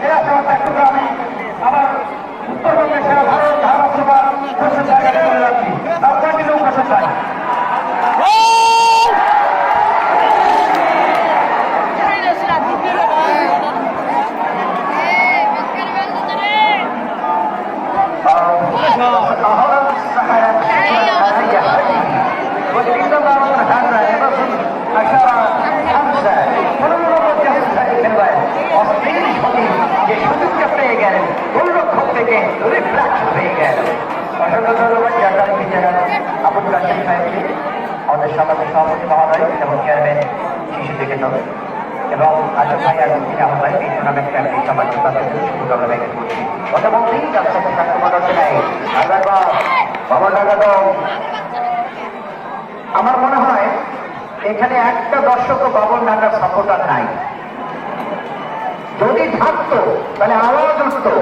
এই আশাবাদ ব্যক্ত করে আমি গেলেন গোলরক্ষক থেকে হয়ে গেল। আমাদের সমাজের সভাপতি মহোদয় এবং চেয়ারম্যান এবং আশোক ভাই আর আমার মনে হয় এখানে একটা দর্শক বাবন ঢাকার সাপোর্টার নাই। যদি থাকতো তাহলে আওয়াজ উঠতো।